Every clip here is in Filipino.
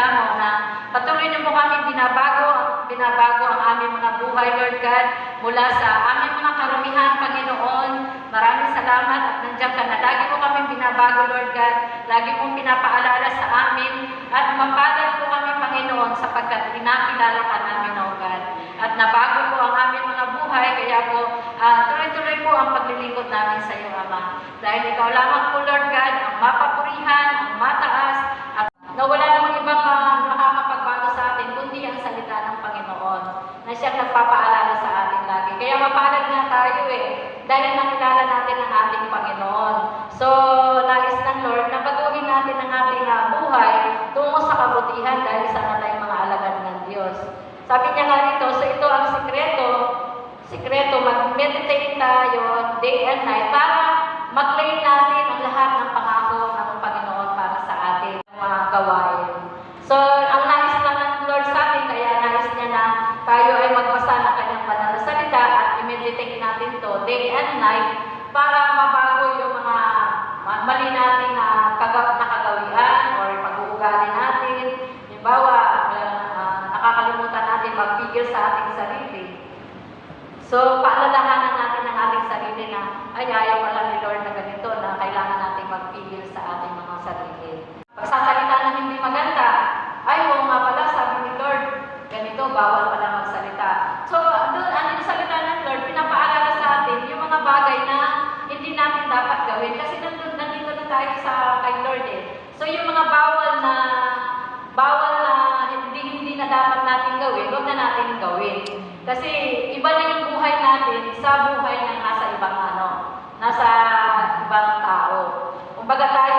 nagdadamo na patuloy niyo po kami binabago, binabago ang aming mga buhay, Lord God, mula sa aming mga karumihan, Panginoon. Maraming salamat at nandiyan ka na. Lagi po kami binabago, Lord God. Lagi pong pinapaalala sa amin at mapagad po kami, Panginoon, sapagkat pinakilala ka namin, O God. At nabago po ang aming mga buhay, kaya po uh, tuloy-tuloy po ang paglilingkod namin sa iyo, Ama. Dahil ikaw lamang po, Lord God, ang mapapurihan, ang mataas, at nawala naman siyang nagpapaalala sa atin lagi. Kaya mapalad nga tayo eh, dahil nakilala natin ang ating Panginoon. So, nais ng Lord na baguhin natin ang ating ah, buhay tungo sa kabutihan dahil sa natin mga alagad ng Diyos. Sabi niya nga dito, so ito ang sikreto, sikreto, mag-meditate tayo day and night para mag-claim natin ang lahat ng pangako ng Panginoon para sa ating mga gawain. So, ang nais lang ng Lord sa atin, kaya nais niya na tayo ay magbasa ng kanyang banal na salita at i-meditate natin to day and night para mabago yung mga ma- mali natin na kaga- nakagawian or pag-uugali natin. Halimbawa, uh, nakakalimutan natin magpigil sa ating sarili. So, paalalahanan natin ang ating sarili na, ay, ayaw pala ni Lord na ganito, na kailangan natin magpigil sa ating mga sarili. Pagsasalita ng hindi maganda, ay, oo nga pala, sabi ni Lord, ganito, bawal pala magsalita. So, doon, ano yung salita ng Lord, pinapaalala sa atin yung mga bagay na hindi natin dapat gawin. Kasi nandun, nandito na tayo sa kay Lord eh. So, yung mga bawal na, bawal na hindi, hindi na dapat natin gawin, huwag na natin gawin. Kasi iba na yung buhay natin sa buhay ng nasa ibang ano, nasa ibang tao. Kumbaga tayo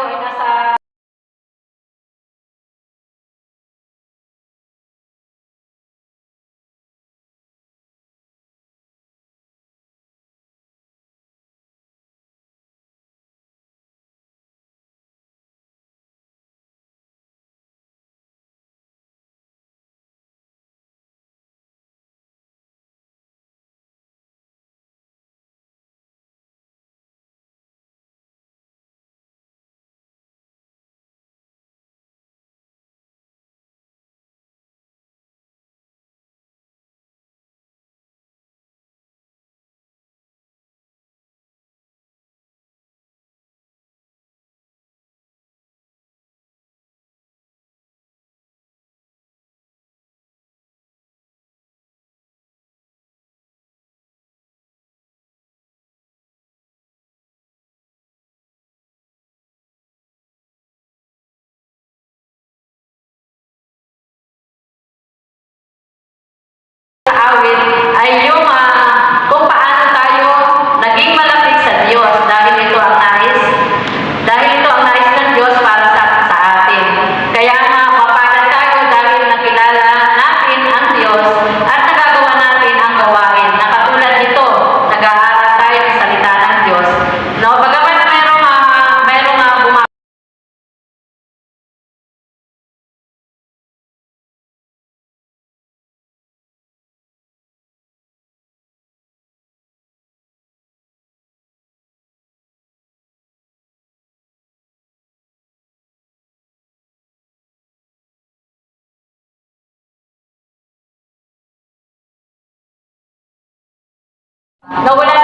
nawala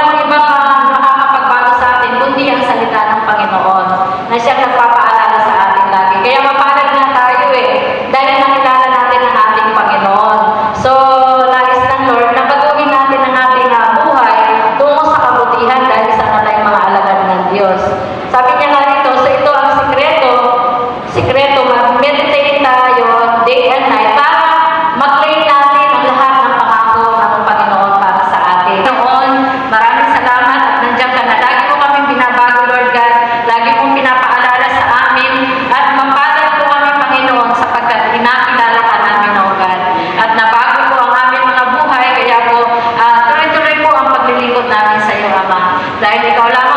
Đấy, thì coi lắm